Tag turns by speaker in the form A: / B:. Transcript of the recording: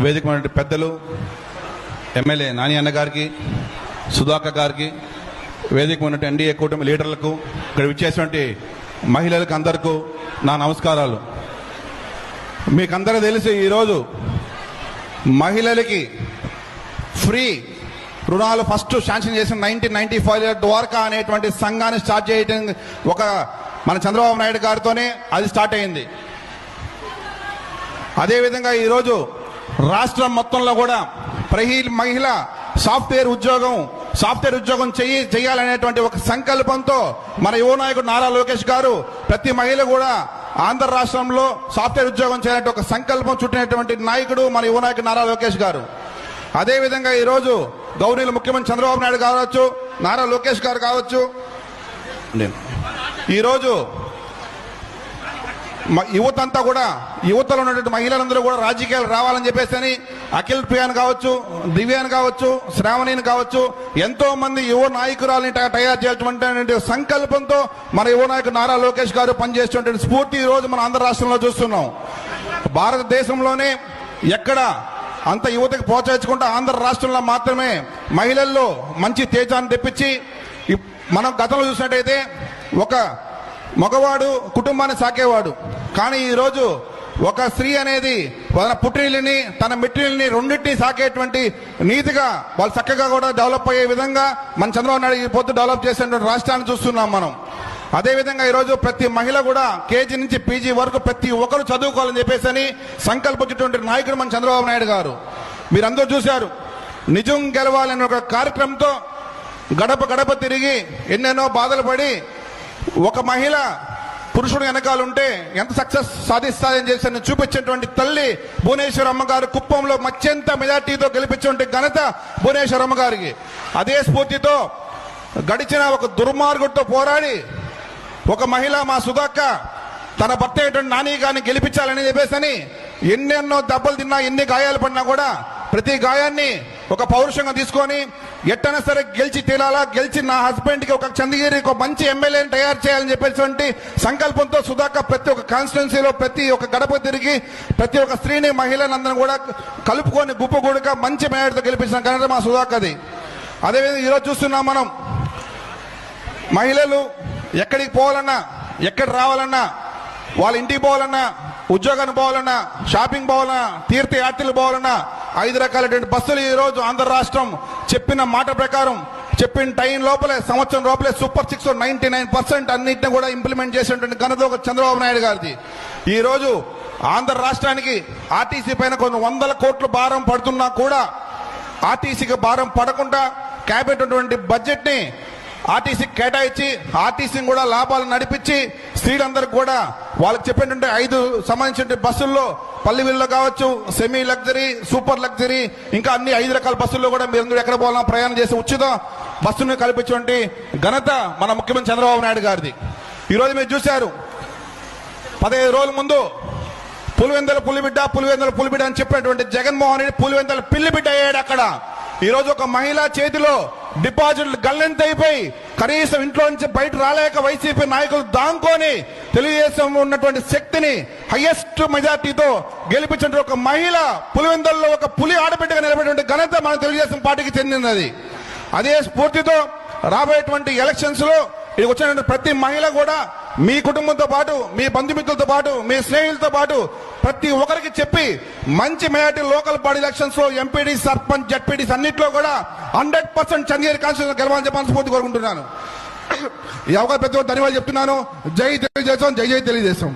A: వేదిక పెద్దలు ఎమ్మెల్యే నాని అన్న గారికి సుధాకర్ గారికి వేదిక ఉన్నటువంటి ఎన్డీఏ కూటమి లీడర్లకు ఇక్కడ విచ్చేసినటువంటి మహిళలకు అందరికీ నా నమస్కారాలు. మీకందరూ తెలిసి ఈరోజు మహిళలకి ఫ్రీ రుణాలు ఫస్ట్ శాంక్షన్ చేసిన నైన్టీన్ నైన్టీ ఫైవ్ ద్వారకా అనేటువంటి సంఘాన్ని స్టార్ట్ చేయడం ఒక మన చంద్రబాబు నాయుడు గారితోనే అది స్టార్ట్ అయింది. అదేవిధంగా ఈరోజు రాష్ట్రం మొత్తంలో కూడా ప్రహీ మహిళ సాఫ్ట్వేర్ ఉద్యోగం సాఫ్ట్వేర్ ఉద్యోగం చెయ్యి చేయాలనేటువంటి ఒక సంకల్పంతో మన యువ నాయకుడు నారా లోకేష్ గారు ప్రతి మహిళ కూడా ఆంధ్ర రాష్ట్రంలో సాఫ్ట్వేర్ ఉద్యోగం చేయాలంటే ఒక సంకల్పం చుట్టినటువంటి నాయకుడు మన యువ నాయకుడు నారా లోకేష్ గారు. అదేవిధంగా ఈరోజు గౌరీలు ముఖ్యమంత్రి చంద్రబాబు నాయుడు కావచ్చు నారా లోకేష్ గారు కావచ్చు. ఈరోజు యువత అంతా కూడా యువతలో ఉన్నటువంటి మహిళలందరూ కూడా రాజకీయాలు రావాలని చెప్పేసి అని అఖిల్ ప్రియాన్ కావచ్చు దివ్యాన్ కావచ్చు శ్రావణిని కావచ్చు ఎంతో మంది యువ నాయకురాలని తయారు చేయటువంటి సంకల్పంతో మన యువ నాయకుడు నారా లోకేష్ గారు పనిచేసేటువంటి స్ఫూర్తి ఈ రోజు మన ఆంధ్ర రాష్ట్రంలో చూస్తున్నాం. భారతదేశంలోనే ఎక్కడ అంత యువతకు ప్రోత్సహించుకుంటూ ఆంధ్ర రాష్ట్రంలో మాత్రమే మహిళల్లో మంచి తేజాన్ని తెప్పించి మనం గతంలో చూసినట్టయితే ఒక మగవాడు కుటుంబాన్ని సాకేవాడు. కానీ ఈరోజు ఒక స్త్రీ అనేది తన పుట్టినిల్ని తన మెట్టిల్ని రెండింటిని సాకేటువంటి నీతిగా వాళ్ళు చక్కగా కూడా డెవలప్ అయ్యే విధంగా మన చంద్రబాబు నాయుడు ఈ పొద్దు డెవలప్ చేసినటువంటి రాష్ట్రాన్ని చూస్తున్నాం మనం. అదేవిధంగా ఈరోజు ప్రతి మహిళ కూడా కేజీ నుంచి పీజీ వరకు ప్రతి ఒక్కరు చదువుకోవాలని చెప్పేసి అని సంకల్పించేటువంటి నాయకుడు మన చంద్రబాబు నాయుడు గారు. మీరందరూ చూశారు. నిజం గెలవాలనే ఒక కార్యక్రమంతో గడప గడప తిరిగి ఎన్నెన్నో బాధలు పడి ఒక మహిళ పురుషుడు వెనకాల ఉంటే ఎంత సక్సెస్ సాధిస్తాయని చేసి చూపించినటువంటి తల్లి భువనేశ్వర్ అమ్మగారు కుప్పంలో మత్యంత మెజార్టీతో గెలిపించే ఘనత భువనేశ్వరమ్మ గారికి. అదే స్ఫూర్తితో గడిచిన ఒక దుర్మార్గుడితో పోరాడి ఒక మహిళ మా సుధాక్క తన భర్త అయినటువంటి నాని గారిని గెలిపించాలని చెప్పేసి అని ఎన్నెన్నో దెబ్బలు తిన్నా ఎన్ని గాయాలు పడినా కూడా ప్రతి గాయాన్ని ఒక పౌరుషంగా తీసుకొని ఎట్టైనా సరే గెలిచి తీరాలా గెలిచి నా హస్బెండ్కి ఒక చంద్రగిరికి ఒక మంచి ఎమ్మెల్యేని తయారు చేయాలని చెప్పేటువంటి సంకల్పంతో సుధాక ప్రతి ఒక్క కాన్స్టిట్యున్సీలో ప్రతి ఒక్క గడప తిరిగి ప్రతి ఒక్క స్త్రీని మహిళలందరినీ కూడా కలుపుకొని గుప్పగూడుగా మంచి మేయర్తో గెలిపించిన ఘనత మా సుధాకది అదేవిధంగా ఈరోజు చూస్తున్నాం మనం మహిళలు ఎక్కడికి పోవాలన్నా ఎక్కడ రావాలన్నా వాళ్ళ ఇంటికి పోవాలన్నా ఉద్యోగానికి పోవాలన్నా షాపింగ్ పోవాలన్నా తీర్థయాత్రలు పోవాలన్నా ఐదు రకాలైనటువంటి బస్సులు ఈరోజు ఆంధ్ర రాష్ట్రం చెప్పిన మాట ప్రకారం చెప్పిన టైం లోపలే సంవత్సరం లోపలే super six ninety nine percent అన్నింటిని కూడా ఇంప్లిమెంట్ చేసినటువంటి ఘనత ఒక చంద్రబాబు నాయుడు గారిది. ఈరోజు ఆంధ్ర రాష్ట్రానికి ఆర్టీసీ పైన కొన్ని వందల కోట్ల భారం పడుతున్నా కూడా ఆర్టీసీకి భారం పడకుండా క్యాబినెట్ ఉన్నటువంటి బడ్జెట్ని ఆర్టీసీకి కేటాయించి ఆర్టీసీని కూడా లాభాలు నడిపించి స్త్రీలందరికీ కూడా వాళ్ళకి చెప్పినటువంటి ఐదు సంబంధించిన బస్సుల్లో పల్లెవీల్లో కావచ్చు సెమీ లగ్జరీ సూపర్ లగ్జరీ ఇంకా అన్ని ఐదు రకాల బస్సుల్లో కూడా మీరు ఎక్కడ పోవాలన్నా ప్రయాణం చేసి ఉచిత బస్సును కల్పించినటువంటి ఘనత మన ముఖ్యమంత్రి చంద్రబాబు నాయుడు గారిది. ఈరోజు మీరు చూశారు పదహైదు రోజుల ముందు పులివెందల పులిబిడ్డ పులివెందల పులిబిడ్డ అని చెప్పినటువంటి జగన్మోహన్ రెడ్డి పులివెందల పిల్లిబిడ్డ అయ్యాడు అక్కడ. ఈరోజు ఒక మహిళ చేతిలో డిపాజిట్లు గల్లెంత అయిపోయి కనీసం ఇంట్లో నుంచి బయట రాలేక వైసీపీ నాయకులు దాంకొని తెలుగుదేశం ఉన్నటువంటి శక్తిని హైయెస్ట్ మెజార్టీతో గెలిపించిన ఒక మహిళ పులివెందల్లో ఒక పులి ఆడబిడ్డగా నిలబడిన ఘనత మన తెలుగుదేశం పార్టీకి చెందినది. అదే స్ఫూర్తితో రాబోయేటువంటి ఎలక్షన్స్లో ఇది వచ్చినటువంటి ప్రతి మహిళ కూడా మీ కుటుంబంతో పాటు మీ బంధుమిత్రులతో పాటు మీ స్నేహితులతో పాటు ప్రతి ఒక్కరికి చెప్పి మంచి మెజార్టీ లోకల్ బాడీ ఎలక్షన్స్లో ఎంపీడీ సర్పంచ్ జడ్పీడీస్ అన్నింటిలో కూడా హండ్రెడ్ పర్సెంట్ చంద్రగిరి కాన్స్టిట్యూషన్ గెలవాలని చెప్పి మనస్ఫూర్తి కోరుకుంటున్నాను. ఈ అవకాశం ప్రతి ఒక్కరు ధన్యవాదాలు చెప్తున్నాను. జై తెలుగుదేశం జై జై తెలుగుదేశం.